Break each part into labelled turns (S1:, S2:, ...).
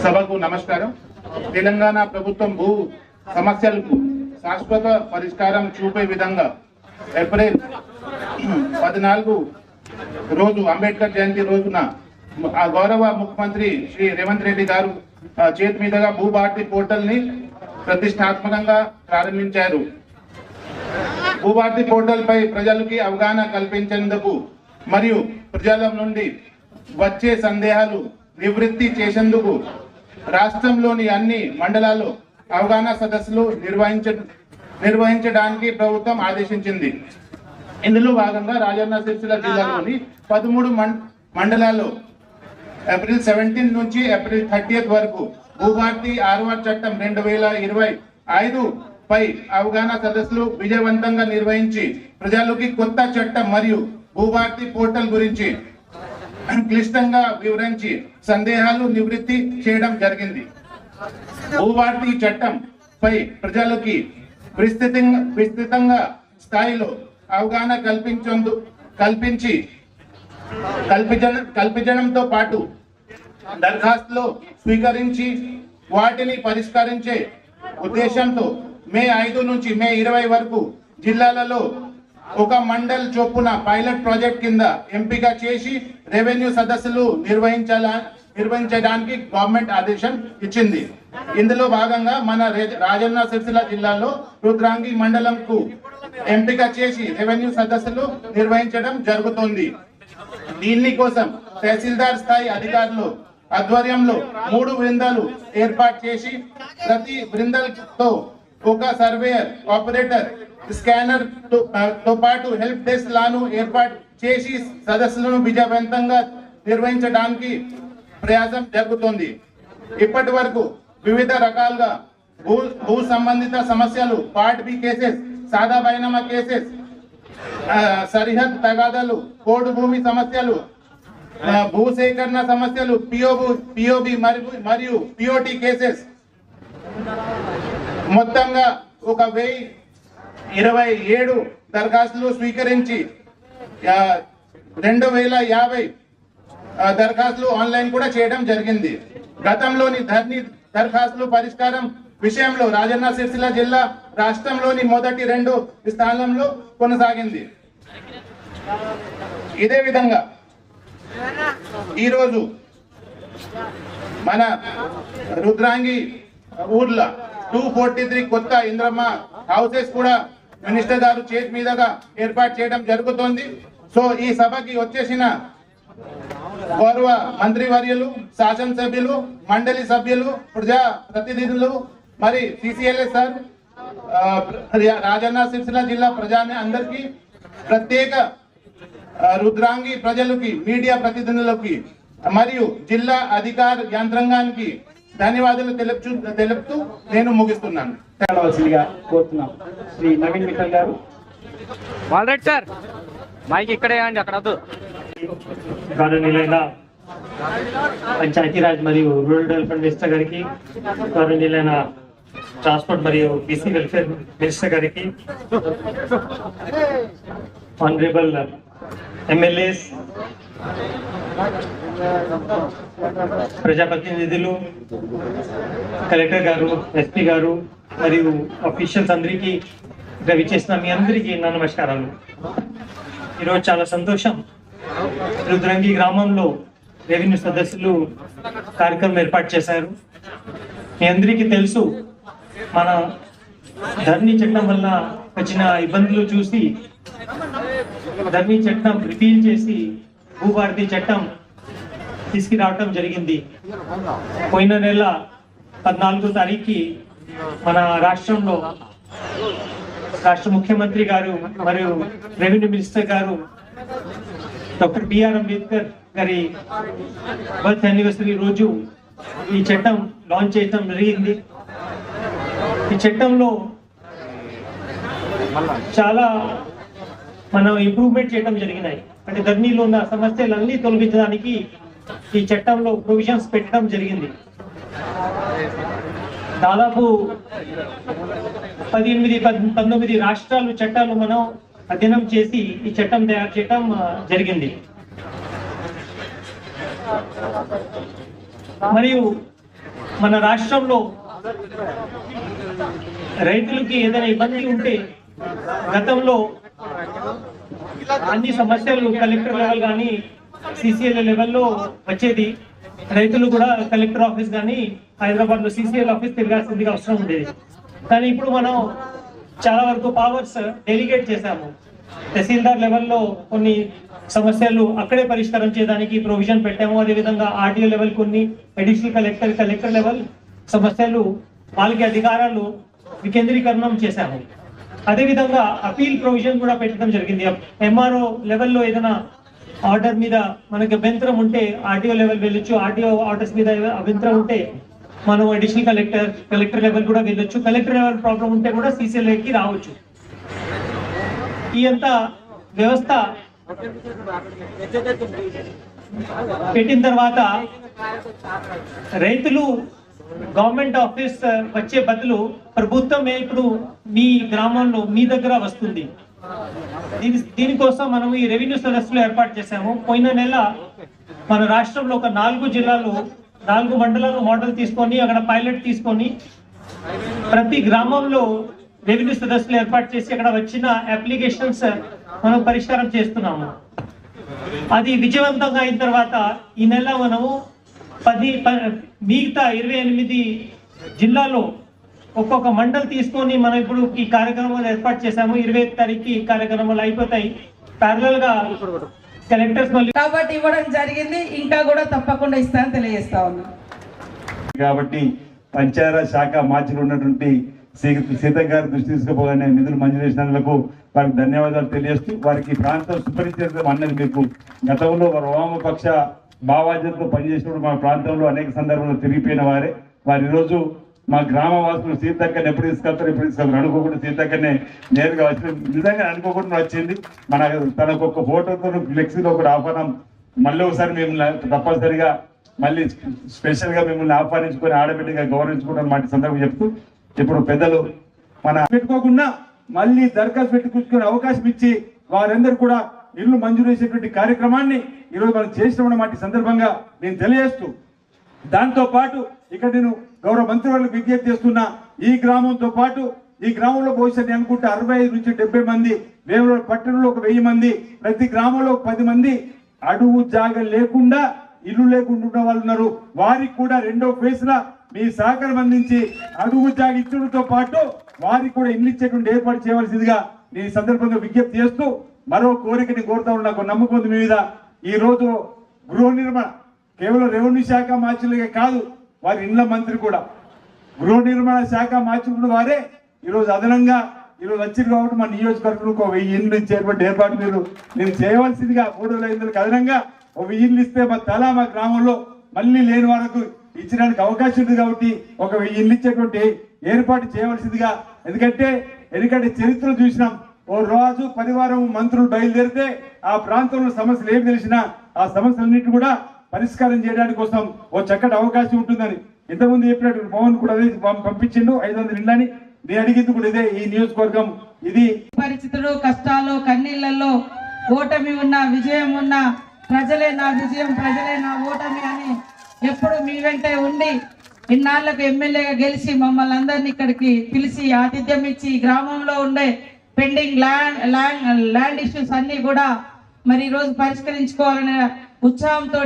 S1: సభకు నమస్కారం. తెలంగాణ ప్రభుత్వం భూ సమస్యలకు శాశ్వత పరిష్కారం చూపే విధంగా ఏప్రిల్ పద్నాలుగు రోజు అంబేద్కర్ జయంతి రోజున ఆ గౌరవ ముఖ్యమంత్రి శ్రీ రేవంత్ రెడ్డి గారు ఆ, చేతి మీదుగా భూభారతి పోర్టల్ని ప్రతిష్టాత్మకంగా ప్రారంభించారు. భూభారతి పోర్టల్ పై ప్రజలకి అవగాహన కల్పించేందుకు మరియు ప్రజల నుండి వచ్చే సందేహాలు నివృత్తి చేసేందుకు రాష్ట్రంలోని అన్ని మండలాల్లో అవగాహన సదస్సులు నిర్వహించ నిర్వహించడానికి ప్రభుత్వం ఆదేశించింది. ఇందులో భాగంగా రాజన్న సిరిసిల్ల జిల్లాలోని పదమూడు మం- మండలాల్లో ఏప్రిల్ సెవెంటీన్ నుంచి ఏప్రిల్ థర్టీయత్ వరకు భూభారతి ఆర్వార్ చట్టం రెండు వేల ఇరవై ఐదు పై అవగాహన సదస్సులు విజయవంతంగా నిర్వహించి ప్రజలకి కొత్త చట్టం మరియు భూభారతి పోర్టల్ గురించి క్లిష్టంగా వివరించి సందేహాలు నివృత్తి చేయడం జరిగింది. భూభారతి చట్టం పై ప్రజలకి విస్తృతంగా విస్తృతంగా స్థాయిలో అవగాహన కల్పించందు కల్పించి కల్పించడం కల్పించడంతో పాటు దరఖాస్తులు స్వీకరించి వాటిని పరిష్కరించే ఉద్దేశంతో మే ఐదు నుంచి మే ఇరవై వరకు జిల్లాలలో ఒక మండల్ చొప్పున పైలట్ ప్రాజెక్ట్ కింద ఎంపిక చేసి రెవెన్యూ సదస్సులు నిర్వహించాల నిర్వహించడానికి గవర్నమెంట్ ఆదేశం ఇచ్చింది. ఇందులో భాగంగా మన రాజన్న సిరిసిల్ల జిల్లాలో రుద్రాంగి మండలంకు ఎంపిక చేసి రెవెన్యూ సదస్సులు నిర్వహించడం జరుగుతోంది. దీని కోసం తహసీల్దార్ స్థాయి అధికారులు ఆధ్వర్యంలో మూడు బృందాలు ఏర్పాటు చేసి ప్రతి బృందాలతో ఒక సర్వేయర్ ఆపరేటర్ స్కానర్ తో- తో పాటు హెల్ప్ డెస్క్ లాను ఏర్పాటు చేసి సదస్సులను విజయవంతంగా నిర్వహించడానికి ప్రయాసం జరుగుతోంది. ఇప్పటి వరకు వివిధ రకాలుగా భూ భూ సంబంధిత సమస్యలు పార్ట్ బి కేసెస్ సాదా బైనామా కేసెస్ సరిహద్ తగాదాలు కోడు భూమి సమస్యలు భూ భూసేకరణ సమస్యలు పిఓ పిఓబి మరియు మరియు పిఓటి కేసెస్. మొత్తంగా ఒక వెయ్యి ఇరవై ఏడు దరఖాస్తులు స్వీకరించి రెండు వేల యాభై దరఖాస్తులు ఆన్లైన్ కూడా చేయడం జరిగింది. గతంలోని ధర్ని దరఖాస్తులు పరిష్కారం విషయంలో రాజన్న సిరిసిల్ల జిల్లా రాష్ట్రంలోని మొదటి రెండు స్థానంలో కొనసాగింది. ఇదే విధంగా ఈరోజు మన రుద్రాంగి ఊర్లో టూ ఫోర్టీ త్రీ కొత్త ఇంద్రమ్మ హౌసెస్ కూడా మినిస్టర్ గారు చేతి మీదుగా ఏర్పాటు చేయడం జరుగుతోంది. సో ఈ సభకి వచ్చేసిన గౌరవ మంత్రివర్యులు శాసనసభ్యులు మండలి సభ్యులు ప్రజా ప్రతినిధులు మరి సిసిఎల్ఎస్ సార్ రాజన్న సిరిసిల్ల జిల్లా ప్రజాని అందరికీ ప్రత్యేక రుద్రాంగి ప్రజలకి మీడియా ప్రతినిధులకి మరియు జిల్లా అధికార యంత్రాంగానికి ధన్యవాదాలు తెలుపుచు తెలుపుతూ నేను ముగిస్తున్నాను.
S2: మాట్లాడవలసిందిగా కోరుతున్నాం. శ్రీ నవీన్ మిట్టల్ గారు.
S3: సార్ మైక్ ఇక్కడే అండి అక్కడ
S2: గౌరవనీయులైన పంచాయతీరాజ్ మరియు రూరల్ డెవలప్మెంట్ మినిస్టర్ గారికి గౌరవనీయులైన ట్రాన్స్పోర్ట్ మరియు బీసీ వెల్ఫేర్ మినిస్టర్ గారికి ఆనరేబుల్ ఎమ్మెల్యేస్ ప్రజాప్రతినిధులు కలెక్టర్ గారు ఎస్పీ గారు మరియు అఫీషియల్స్ అందరికీ ఇక్కడ విచ్చేసిన మీ అందరికీ నా నమస్కారాలు. ఈరోజు చాలా సంతోషం. రుద్రంగి గ్రామంలో రెవెన్యూ సదస్సులు కార్యక్రమం ఏర్పాటు చేశారు. మీ అందరికీ తెలుసు మన ధరణి చట్టం వల్ల వచ్చిన ఇబ్బందులు చూసి ధరణి చట్టం రిపీల్ చేసి భూభారతి చట్టం తీసుకురావటం జరిగింది. పోయిన నెల పద్నాలుగో తారీఖుకి మన రాష్ట్రంలో రాష్ట్ర ముఖ్యమంత్రి గారు మరియు రెవెన్యూ మినిస్టర్ గారు డాక్టర్ బిఆర్ అంబేద్కర్ గారి బర్త్ యానివర్సరీ రోజు ఈ చట్టం లాంచ్ చేయడం జరిగింది. ఈ చట్టంలో చాలా మనం ఇంప్రూవ్మెంట్ చేయడం జరిగినాయి. అంటే ధర్నీలో ఉన్న సమస్యలన్నీ తొలగించడానికి ఈ చట్టంలో ప్రొవిజన్స్ పెట్టడం జరిగింది. దాదాపు పద్దెనిమిది పంతొమ్మిది రాష్ట్రాలు చట్టాలు మనం అధ్యయనం చేసి ఈ చట్టం తయారు చేయటం జరిగింది. మరియు మన రాష్ట్రంలో రైతులకి ఏదైనా ఇబ్బంది ఉంటే గతంలో అన్ని సమస్యలు కలెక్టర్ లెవెల్ కానీ సిసిఎల్ లెవెల్లో వచ్చేది. రైతులు కూడా కలెక్టర్ ఆఫీస్ కానీ హైదరాబాద్లో సిసిఎల్ ఆఫీస్ తిరగాల్సిందిగా అవసరం ఉండేది. కానీ ఇప్పుడు మనం చాలా వరకు పవర్స్ డెలిగేట్ చేశాము. తహసీల్దార్ లెవెల్లో కొన్ని సమస్యలు అక్కడే పరిష్కారం చేయడానికి ప్రొవిజన్ పెట్టాము. అదేవిధంగా ఆర్టీఓ లెవెల్ కొన్ని అడిషనల్ కలెక్టర్ కలెక్టర్ లెవెల్ సమస్యలు వాళ్ళకి అధికారాలు వికేంద్రీకరణం చేశాము. అదేవిధంగా అపీల్ ప్రొవిజన్ కూడా పెట్టడం జరిగింది. ఎంఆర్ఓ లెవెల్లో ఏదైనా ఆర్డర్ మీద మనకి అభ్యంతరం ఉంటే ఆర్టీఓ లెవెల్ వెళ్ళొచ్చు. ఆర్టీఓ ఆర్డర్స్ మీద అభ్యంతరం ఉంటే మనం అడిషనల్ కలెక్టర్ కలెక్టర్ లెవెల్ కూడా వెళ్ళొచ్చు. కలెక్టర్ లెవెల్ ప్రాబ్లం ఉంటే కూడా సీసీఎల్ఏకి రావచ్చు. ఈ అంత వ్యవస్థ పెట్టిన తర్వాత రైతులు గవర్నమెంట్ ఆఫీస్ uh, వచ్చే బదులు ప్రభుత్వమే ఇప్పుడు మీ గ్రామంలో మీ దగ్గర వస్తుంది. దీని దీనికోసం మనం ఈ రెవెన్యూ సదస్సులు ఏర్పాటు చేశాము. పోయిన నెల మన రాష్ట్రంలో ఒక నాలుగు జిల్లాలు నాలుగు మండలాలు మోడల్ తీసుకొని అక్కడ పైలట్ తీసుకొని ప్రతి గ్రామంలో రెవెన్యూ సదస్సులు ఏర్పాటు చేసి అక్కడ వచ్చిన అప్లికేషన్స్ మనం పరిష్కారం చేస్తున్నాము. అది విజయవంతంగా అయిన తర్వాత ఈ నెల మనము పది మిగతా ఇరవై ఎనిమిది జిల్లాలో ఒక్కొక్క మండల్ తీసుకొని మనం ఇప్పుడు ఈ కార్యక్రమాలు ఏర్పాటు చేశాము. ఇరవై తారీఖు ఈ కార్యక్రమాలు అయిపోతాయి. ప్యారలల్గా కలెక్టర్స్
S4: కాబట్టి ఇవ్వడం జరిగింది. ఇంకా కూడా తప్పకుండా ఇస్తానని తెలియజేస్తా ఉన్నాను
S5: కాబట్టి పంచాయతీరాజ్ శాఖ మార్చిలో ఉన్నటువంటి సీత గారి దృష్టి తీసుకుపోగానే నిధులు మంజూరు చేసినందుకు వారికి ధన్యవాదాలు తెలియజేస్తూ వారికి ప్రాంతం సుపరిచితం అన్నది మీకు గతంలో వారు వామపక్ష భావాజంతో పనిచేసినప్పుడు మా ప్రాంతంలో అనేక సందర్భాల్లో తిరిగిపోయిన వారే. వారి ఈరోజు మా గ్రామ వాసులు సీతక్కని ఎప్పుడు తీసుకెళ్తారు ఎప్పుడు తీసుకెళ్తారు? అనుకోకుండా సీతక్కనే నేరుగా వచ్చింది నిజంగా అనుకోకుండా వచ్చింది. మన తనకు ఒక ఫోటోతో ఫ్లెక్సీలో ఒక ఆహ్వానం. మళ్ళీ ఒకసారి మేము తప్పనిసరిగా మళ్ళీ స్పెషల్గా మిమ్మల్ని ఆహ్వానించుకొని ఆడబిడ్డగా గౌరవించుకుంటాం మాట సందర్భం చెప్తూ ఇప్పుడు పెద్దలు మన పెట్టుకోకుండా మళ్ళీ దరఖాస్తు పెట్టుకునే అవకాశం ఇచ్చి వారందరూ కూడా ఇల్లు మంజూరు చేసేటువంటి కార్యక్రమాన్ని ఈరోజు మనం చేసిన మాట సందర్భంగా నేను తెలియజేస్తూ. దాంతో పాటు ఇక్కడ నేను గౌరవ మంత్రివర్లకు విజ్ఞప్తి చేస్తున్నా ఈ గ్రామంతో పాటు ఈ గ్రామంలో బహుశా నేను అనుకుంటే అరవై ఐదు నుంచి డెబ్బై మంది వేములవాడ పట్టణంలో ఒక వెయ్యి మంది ప్రతి గ్రామంలో ఒక పది మంది అడుగు జాగ లేకుండా ఇల్లు లేకుండా ఉన్న వాళ్ళు ఉన్నారు. వారికి కూడా రెండో ఫేజ్ లా మీ సహకారం అందించి అడుగు జాగ ఇచ్చడంతో పాటు వారికి కూడా ఇల్లు ఇచ్చేటువంటి ఏర్పాటు చేయవలసిందిగా నేను ఈ సందర్భంగా విజ్ఞప్తి చేస్తూ మరో కోరికని కోరుతా ఉన్న నాకు నమ్మకం ఉంది మీ మీద. ఈ రోజు గృహ నిర్మాణ కేవలం రెవెన్యూ శాఖ మార్చులే కాదు వారి ఇండ్ల మంత్రి కూడా. గృహ నిర్మాణ శాఖ మార్చుకున్న వారే. ఈరోజు అదనంగా ఈరోజు వచ్చింది కాబట్టి మా నియోజకవర్గంలో ఒక వెయ్యి ఇండ్లు ఇచ్చేటువంటి ఏర్పాటు మీరు నేను చేయవలసిందిగా మూడు వేల ఐదు అదనంగా ఒక వెయ్యి ఇండ్లు ఇస్తే మా తల మా గ్రామంలో మళ్ళీ లేని వాళ్ళకు ఇచ్చడానికి అవకాశం ఉంది కాబట్టి ఒక వెయ్యి ఇండ్లు ఇచ్చేటువంటి ఏర్పాటు చేయవలసిందిగా. ఎందుకంటే ఎందుకంటే చరిత్ర చూసినాం. ఓ రాజు పరివారం మంత్రులు బయలుదేరితే ఆ ప్రాంతంలో సమస్యలు ఏమి తెలిసినా ఆ సమస్యలన్నింటి కూడా పరిష్కారం చేయడానికి కోసం ఓ చక్కటి అవకాశం ఉంటుందని ఇంతకుముందు చెప్పినట్టు పవన్ కూడా అదే పంపించిండు. ఐదు వందలు ఇళ్ళని నేను అడిగింది కూడా ఇదే ఈ నియోజకవర్గం. ఇది
S4: పరిస్థితులు కష్టాలు కన్నీళ్ళలో ఓటమి ఉన్న విజయం ఉన్న ప్రజలే నా విజయం ప్రజలే నా ఓటమి అని ఎప్పుడు మీ వెంటే ఉండి ఇన్నాళ్ళకు ఎమ్మెల్యేగా గెలిచి మమ్మల్ని అందరినీ ఇక్కడికి పిలిచి ఆతిథ్యం ఇచ్చి గ్రామంలో ఉండే pending land land land issues అన్ని కూడా మరి ఈ రోజు పరిష్కరించుకోవాలనే ఉత్సాహంతో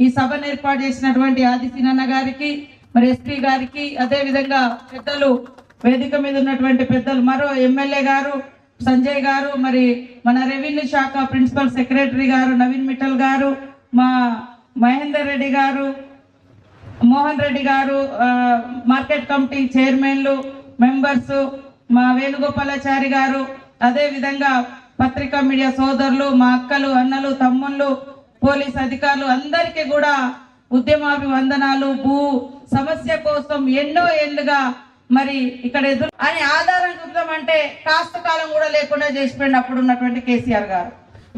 S4: ఈ సభను ఏర్పాటు చేసినటువంటి ఆది సినన్న గారికి మరి ఎస్పీ గారికి అదే విధంగా పెద్దలు వేదిక మీద ఉన్నటువంటి పెద్దలు మరో ఎమ్మెల్యే గారు సంజయ్ గారు మరి మన రెవెన్యూ శాఖ ప్రిన్సిపల్ సెక్రటరీ గారు నవీన్ మిఠల్ గారు మా మహేందర్ రెడ్డి గారు మోహన్ రెడ్డి గారు మార్కెట్ కమిటీ చైర్మన్లు మెంబర్స్ మా వేణుగోపాలాచారి గారు అదే విధంగా పత్రికా మీడియా సోదరులు మా అక్కలు అన్నలు తమ్ముళ్ళు పోలీస్ అధికారులు అందరికీ కూడా ఉద్యమాభివందనాలు భూ సమస్య కోసం ఎన్నో ఏళ్ళుగా మరి ఇక్కడ ఎదురు అని ఆధారం చూద్దామంటే కాస్త కాలం కూడా లేకుండా చేసిపోయింది అప్పుడు ఉన్నటువంటి కేసీఆర్ గారు.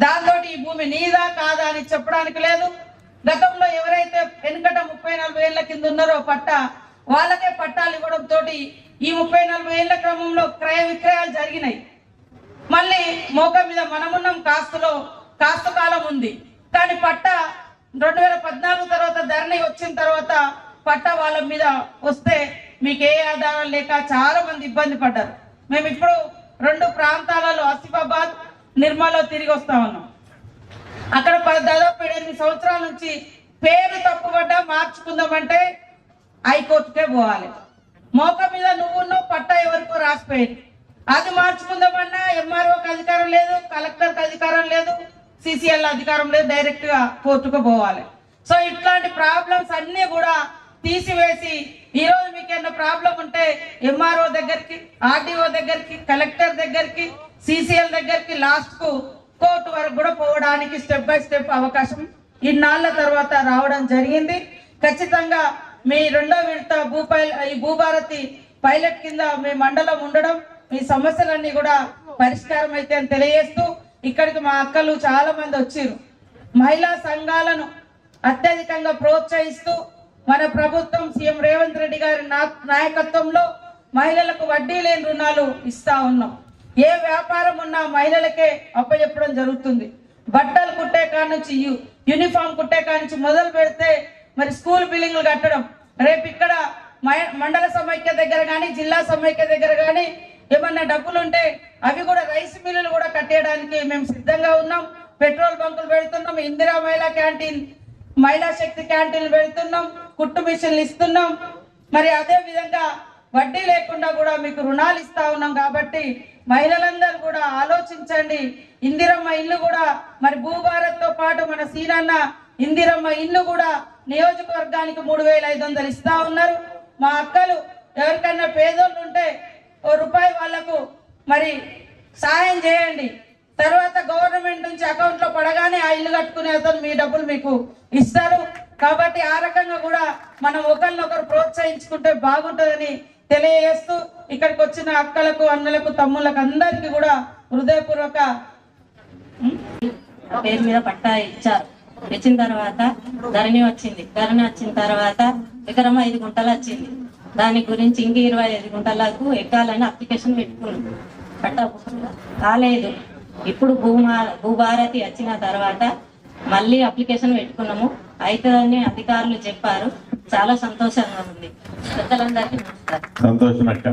S4: దాంతో ఈ భూమి నీదా కాదా అని చెప్పడానికి లేదు. గతంలో ఎవరైతే వెనుకట ముప్పై నలభై ఏళ్ళ కింద ఉన్నారో పట్ట వాళ్ళకే పట్టాలు ఇవ్వడం తోటి ఈ ముప్పై నలభై ఏళ్ళ క్రమంలో క్రయ విక్రయాలు జరిగినాయి. మళ్ళీ మోక మీద మనమున్నం కాస్తులో కాస్త కాలం ఉంది. కానీ పట్ట రెండు వేల పద్నాలుగు తర్వాత ధరణి వచ్చిన తర్వాత పట్ట వాళ్ళ మీద వస్తే మీకు ఏ ఆధారం లేక చాలా మంది ఇబ్బంది పడ్డారు. మేము ఇప్పుడు రెండు ప్రాంతాలలో ఆసిఫాబాద్ నిర్మల్లో తిరిగి వస్తా ఉన్నాం. అక్కడ దాదాపు ఎనిమిది సంవత్సరాల నుంచి పేరు తప్పుపడ్డా మార్చుకుందామంటే హైకోర్టుకే పోవాలి. మోక మీద నువ్వు పట్ట ఎవరికో రాసిపోయింది. అది మార్చుకుందామన్నా ఎంఆర్ఓకి అధికారం లేదు కలెక్టర్కి అధికారం లేదు సిసిఎల్ అధికారం లేదు డైరెక్ట్గా కోర్టుకు పోవాలి. సో ఇట్లాంటి ప్రాబ్లమ్స్ అన్ని కూడా తీసివేసి ఈ రోజు మీకు ఏమైనా ప్రాబ్లం ఉంటే ఎంఆర్ఓ దగ్గరికి ఆర్డీఓ దగ్గరికి కలెక్టర్ దగ్గరికి సిసిఎల్ దగ్గరికి లాస్ట్కు కోర్టు వరకు కూడా పోవడానికి స్టెప్ బై స్టెప్ అవకాశం ఇన్నాళ్ళ తర్వాత రావడం జరిగింది. ఖచ్చితంగా మీ రెండో విడత భూపైల్ ఈ భూభారతి పైలట్ కింద మీ మండలం ఉండడం మీ సమస్యలన్నీ కూడా పరిష్కారం అయితే అని తెలియజేస్తూ ఇక్కడికి మా అక్కలు చాలా మంది వచ్చారు మహిళా సంఘాలను అత్యధికంగా ప్రోత్సహిస్తూ మన ప్రభుత్వం సీఎం రేవంత్ రెడ్డి గారి నా- నాయకత్వంలో మహిళలకు వడ్డీ లేని రుణాలు ఇస్తా ఉన్నాం. ఏ వ్యాపారం ఉన్నా మహిళలకే అప్పచెప్పడం జరుగుతుంది. బట్టలు కుట్టే కాడ నుంచి యూనిఫామ్ కుట్టే కాడ నుంచి మొదలు పెడితే మరి స్కూల్ బిల్డింగ్లు కట్టడం. రేపు ఇక్కడ మండల సమైక్య దగ్గర కానీ జిల్లా సమైక్య దగ్గర కానీ ఏమన్నా డబ్బులు ఉంటే అవి కూడా రైస్ మిల్లులు కూడా కట్టేయడానికి మేము సిద్ధంగా ఉన్నాం. పెట్రోల్ బంకులు పెడుతున్నాం ఇందిరా మహిళా క్యాంటీన్ మహిళా శక్తి క్యాంటీన్లు పెడుతున్నాం కుట్టు మిషన్లు ఇస్తున్నాం. మరి అదే విధంగా వడ్డీ లేకుండా కూడా మీకు రుణాలు ఇస్తా ఉన్నాం కాబట్టి మహిళలందరూ కూడా ఆలోచించండి. ఇందిరమ్మ ఇల్లు కూడా మరి భూభారత్తో పాటు మన సీనన్న ఇందిరమ్మ ఇల్లు కూడా నియోజకవర్గానికి మూడు వేల ఐదు వందలు ఇస్తా ఉన్నారు. మా అక్కలు ఎవరికన్నా పేదోళ్ళు ఉంటే ఓ రూపాయి వాళ్ళకు మరి సహాయం చేయండి. తర్వాత గవర్నమెంట్ నుంచి అకౌంట్లో పడగానే ఆ ఇల్లు కట్టుకునే అతను మీ డబ్బులు మీకు ఇస్తారు. కాబట్టి ఆ రకంగా కూడా మనం ఒకరినొకరు ప్రోత్సహించుకుంటే బాగుంటుందని తెలియజేస్తూ ఇక్కడికి వచ్చిన అక్కలకు అన్నలకు తమ్ములకు అందరికీ కూడా హృదయపూర్వక
S6: పేరు మీద పట్టా ఇచ్చారు. ఇచ్చిన తర్వాత ధరణి వచ్చింది. ధరణి వచ్చిన తర్వాత ఎకరం ఐదు గుంటలు వచ్చింది. దాని గురించి ఇంక ఇరవై ఐదు గుంటలకు ఎక్కాలని అప్లికేషన్ పెట్టుకున్నాం. పట్టా కాలేదు ఇప్పుడు భూమా భూభారతి వచ్చిన తర్వాత మళ్ళీ అప్లికేషన్ పెట్టుకున్నాము. అవుతుందని అధికారులు చెప్పారు. చాలా సంతోషంగా ఉంది. పెద్దలందరికీ నమస్కారం.
S7: సంతోషం అక్క.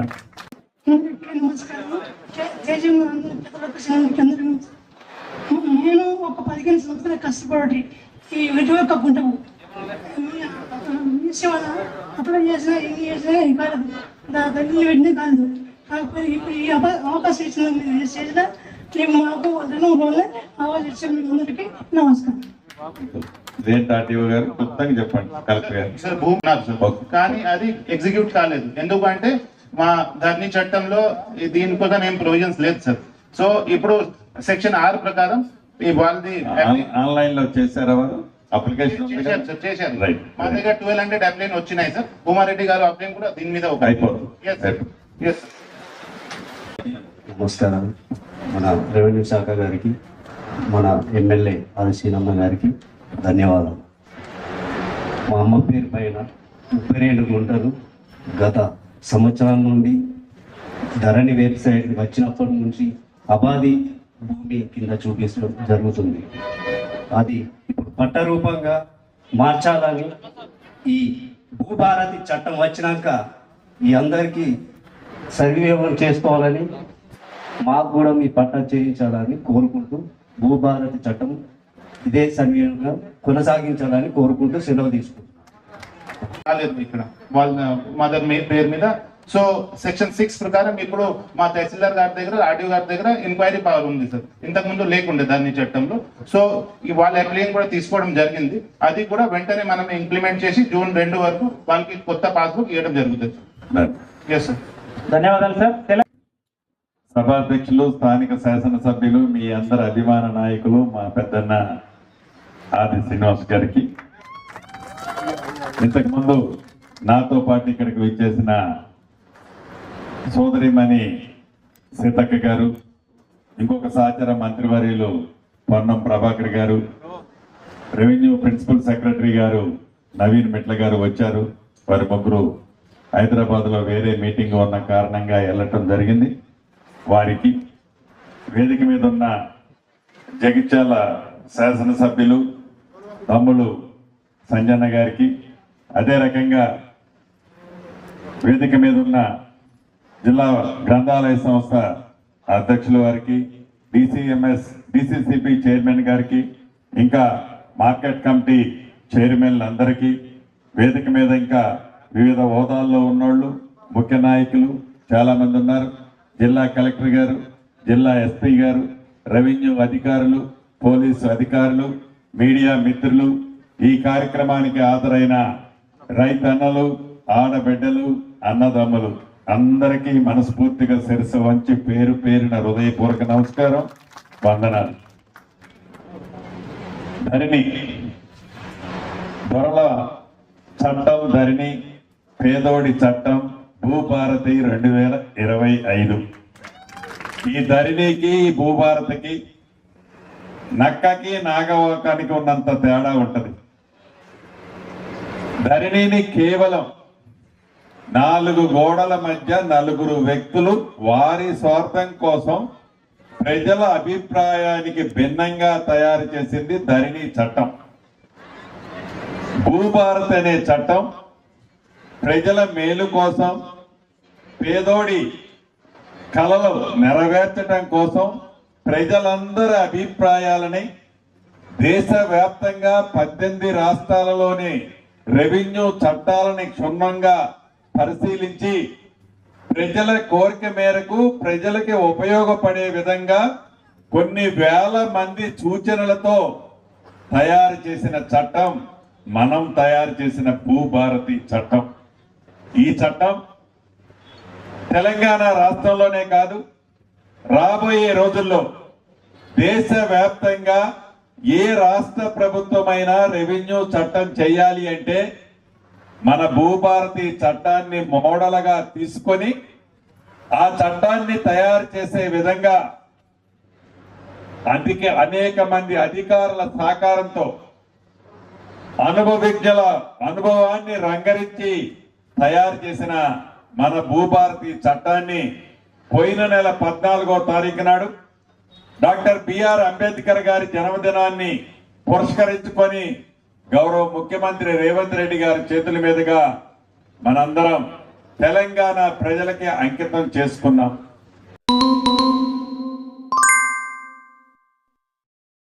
S8: నేను ఒక పదిహేను సంవత్సరాలు కష్టపడి ఈ వీటి యొక్క వల్ల అప్లై చేసినా ఎన్ని చేసినా ఇది కాదు. దాని వెంటనే కాదు. కాకపోతే ఇప్పుడు ఈ అవ- అవకాశం ఇచ్చిన చేసిన మేము మాకు రెండు రోజులే అవకాశం ఇచ్చిన అందరికీ నమస్కారం.
S7: గారు? చెప్పండి కలెక్టర్ గారు.
S1: భూమి కానీ అది ఎగ్జిక్యూట్ కాలేదు. ఎందుకంటే మా ధర్ని చట్టంలో ఈ దీనికోసం ఏం ప్రొవిజన్స్ లేదు సార్. సో ఇప్పుడు సెక్షన్ ఆరు ప్రకారం ఈ వాళ్ళది
S7: ఆన్లైన్లో చేశారా వారు? అప్లికేషన్ ఉంది
S1: చేశారు
S7: కదా?
S1: సార్ చేశారు
S7: Right.
S1: మా దగ్గర ట్వెల్వ్ హండ్రెడ్ అప్లైన్ వచ్చినాయి సార్ ఉమారెడ్డి గారు అప్లైన్ కూడా దీని మీద ఒక
S7: అయిపోతుంది.
S1: Yes, sir. Yes, sir.
S9: నమస్కారం మన రెవెన్యూ శాఖ గారికి మన ఎమ్మెల్యే ఆదిశీనమ్మ గారికి ధన్యవాదాలు మా అమ్మ పేరు పైన ముప్పై రెండు గుంటలు గత సంవత్సరం నుండి ధరణి వెబ్సైట్ వచ్చినప్పటి నుంచి అబాది భూమి కింద చూపించడం జరుగుతుంది అది ఇప్పుడు పట్ట రూపంగా మార్చాలని ఈ భూభారతి చట్టం వచ్చినాక ఈ అందరికీ సద్వినియోగం చేసుకోవాలని మాకు కూడా మీ పట్ట చేయించాలని కోరుకుంటూ భూభారతి చట్టం ఇదే సద్వినియోగంగా కొనసాగించాలని కోరుకుంటూ సెలవు తీసుకుంటాం
S1: ఇక్కడ. వాళ్ళ మదర్ పేరు మీద సో సెక్షన్ సిక్స్ ప్రకారం ఇప్పుడు మా తహసీల్దార్ గారి దగ్గర ఆర్డీఓ గారి దగ్గర ఎంక్వైరీ పవర్ ఉంది సార్. ఇంతకు ముందు లేకుండే దాన్ని చట్టంలో. సో వాళ్ళ అప్లైన్ కూడా తీసుకోవడం జరిగింది. అది కూడా వెంటనే మనం ఇంప్లిమెంట్ చేసి జూన్ రెండు వరకు వాళ్ళకి కొత్త పాస్బుక్ ఇవ్వడం జరుగుతుంది ఎస్ సార్.
S2: ధన్యవాదాలు. సార్.
S7: సభాధ్యక్షులు స్థానిక శాసనసభ్యులు మీ అందరి అభిమాన నాయకులు మా పెద్దన్న ఆది శ్రీనివాస్ గారికి. ఇంతకుముందు నాతో పాటు ఇక్కడికి విచ్చేసిన సోదరిమణి సీతక్క గారు ఇంకొక సహచర మంత్రివర్యులు పొన్నం ప్రభాకర్ గారు రెవెన్యూ ప్రిన్సిపల్ సెక్రటరీ గారు నవీన్ మిట్ల గారు వచ్చారు. వారి ముగ్గురు హైదరాబాద్లో వేరే మీటింగ్ ఉన్న కారణంగా వెళ్ళటం జరిగింది. వారికి వేదిక మీద ఉన్న జగిత్యాల శాసనసభ్యులు తమ్ముడు సంజన్న గారికి అదే రకంగా వేదిక మీద ఉన్న జిల్లా గ్రంథాలయ సంస్థ అధ్యక్షుల వారికి డిసిఎంఎస్ డిసిసిపి చైర్మన్ గారికి ఇంకా మార్కెట్ కమిటీ చైర్మన్లు అందరికీ వేదిక మీద ఇంకా వివిధ హోదాల్లో ఉన్నోళ్ళు ముఖ్య నాయకులు చాలామంది ఉన్నారు. జిల్లా కలెక్టర్ గారు జిల్లా ఎస్పీ గారు రెవెన్యూ అధికారులు పోలీసు అధికారులు మీడియా మిత్రులు ఈ కార్యక్రమానికి హాజరైన రైతన్నలు ఆడబిడ్డలు అన్నదమ్ములు. అందరికీ మనస్ఫూర్తిగా శిరస వంచి పేరు పేరిన హృదయపూర్వక నమస్కారం. వందనాలు. ధరణి. దొరల చట్టం ధరణి పేదోడి చట్టం భూభారతి రెండు వేల ఇరవై ఐదు. ఈ ధరణికి భూభారతికి నక్కకి నాగవకానికి ఉన్నంత తేడా ఉంటది. ధరణిని కేవలం నాలుగు గోడల మధ్య నలుగురు వ్యక్తులు వారి స్వార్థం కోసం ప్రజల అభిప్రాయానికి భిన్నంగా తయారు చేసింది ధరణి చట్టం. భూభారత్ అనే చట్టం ప్రజల మేలు కోసం పేదోడి కలలు నెరవేర్చడం కోసం ప్రజలందరి అభిప్రాయాలని దేశవ్యాప్తంగా పద్దెనిమిది రాష్ట్రాలలోని రెవెన్యూ చట్టాలని క్షుణ్ణంగా పరిశీలించి ప్రజల కోరిక మేరకు ప్రజలకి ఉపయోగపడే విధంగా కొన్ని వేల మంది సూచనలతో తయారు చేసిన చట్టం మనం తయారు చేసిన భూభారతి చట్టం. ఈ చట్టం తెలంగాణ రాష్ట్రంలోనే కాదు రాబోయే రోజుల్లో దేశవ్యాప్తంగా ఏ రాష్ట్ర ప్రభుత్వమైనా రెవెన్యూ చట్టం చేయాలి అంటే మన భూభారతి చట్టాన్ని మోడలగా తీసుకొని ఆ చట్టాన్ని తయారు చేసే విధంగా అందుకే అనేక మంది అధికారుల సహకారంతో అనుభవజ్ఞుల అనుభవాన్ని రంగరించి తయారు చేసిన మన భూభారతి చట్టాన్ని పోయిన నెల పద్నాలుగో తారీఖు నాడు డాక్టర్ బిఆర్ అంబేద్కర్ గారి జన్మదినాన్ని పురస్కరించుకొని గౌరవ ముఖ్యమంత్రి రేవంత్ రెడ్డి గారి చేతుల మీదుగా మనందరం తెలంగాణ ప్రజలకి అంకితం చేసుకున్నాం.